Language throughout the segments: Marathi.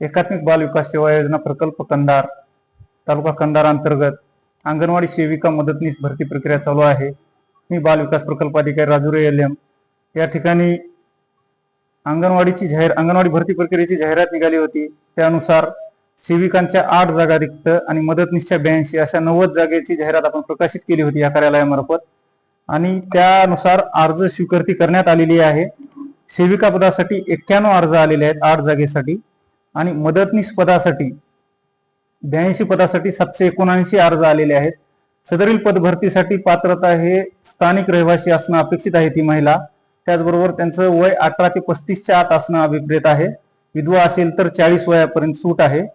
एकात्मिक बाल विकास सेवा योजना प्रकल्प कंधार तालुका कंधार अंतर्गत अंगणवाडी सेविका मदतनीस भरती प्रक्रिया चालू आहे. मी बाल विकास प्रकल्प अधिकारी राजुरे एल एम या ठिकाणी अंगणवाडीची जाहीर अंगणवाडी भरती प्रक्रियेची जाहिरात निघाली होती. त्यानुसार सेविकांच्या आठ जागा रिक्त आणि मदतनीसच्या ब्याऐंशी अशा नव्वद जागेची जाहिरात आपण प्रकाशित केली होती या कार्यालयामार्फत. आणि त्यानुसार अर्ज स्वीकृती करण्यात आलेली आहे. सेविका पदासाठी एक्क्याण्णव अर्ज आलेले आहेत आठ जागेसाठी. आणि मदतनीस पदासाठी ब्याऐंशी पदासाठी सातशे एकोणऐंशी अर्ज आलेले आहेत. सदरील पद भरतीसाठी पात्रता हे स्थानिक रहिवासी असणं अपेक्षित आहे ती महिला. त्याचबरोबर त्यांचं वय अठरा ते पस्तीसच्या आत असणं अभिप्रेत आहे. विधवा असेल तर चाळीस वयापर्यंत सूट आहे.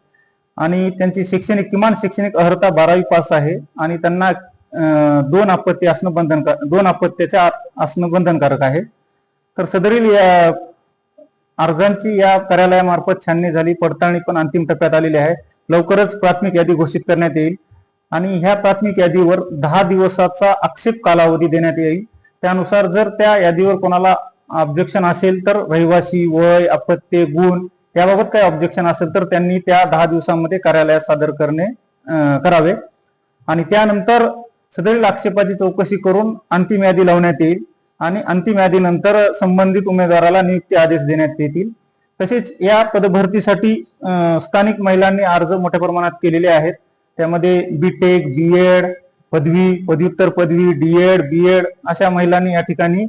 आणि त्यांची शैक्षणिक किमान शैक्षणिक अर्हता बारावी पास आहे. आणि त्यांना दोन अपत्य असणं बंधनकार दोन अपत्याच्या आत असणं बंधनकारक आहे. तर सदरील या अर्जांची या कार्यालयामार्फत छाननी झाली पडताळणी पण अंतिम टप्प्यात आलेली आहे. लवकरच प्राथमिक यादी घोषित करण्यात येईल आणि ह्या प्राथमिक यादीवर दहा दिवसाचा आक्षेप कालावधी देण्यात येईल. त्यानुसार जर त्या यादीवर कोणाला ऑब्जेक्शन असेल तर रहिवासी वय अपत्य गुण याबाबत काही ऑब्जेक्शन असेल तर त्यांनी त्या दहा दिवसांमध्ये कार्यालयात सादर करणे करावे. आणि त्यानंतर सदरील आक्षेपाची चौकशी करून अंतिम यादी लावण्यात येईल. आणि अंतिम यादीनंतर संबंधित उमेदवाराला नियुक्ती आदेश देण्यात येतील. तसेच या पदभरतीसाठी स्थानिक महिलांनी अर्ज मोठ्या प्रमाणात केलेले आहेत. त्यामध्ये बीटेक बीएड पदवी पदव्युत्तर पदवी डीएड बीएड अशा महिलांनी या ठिकाणी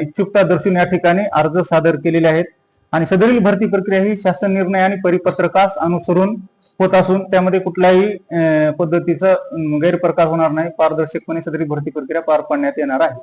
इच्छुकता दर्शवून या ठिकाणी अर्ज सादर केलेले आहेत. आणि सदरील भरती प्रक्रिया ही शासन निर्णय आणि परिपत्रकास अनुसरून होत असून त्यामध्ये कुठल्याही पद्धतीचा गैरप्रकार होणार नाही. पारदर्शकपणे सदरील भरती प्रक्रिया पार पाडण्यात येणार आहे.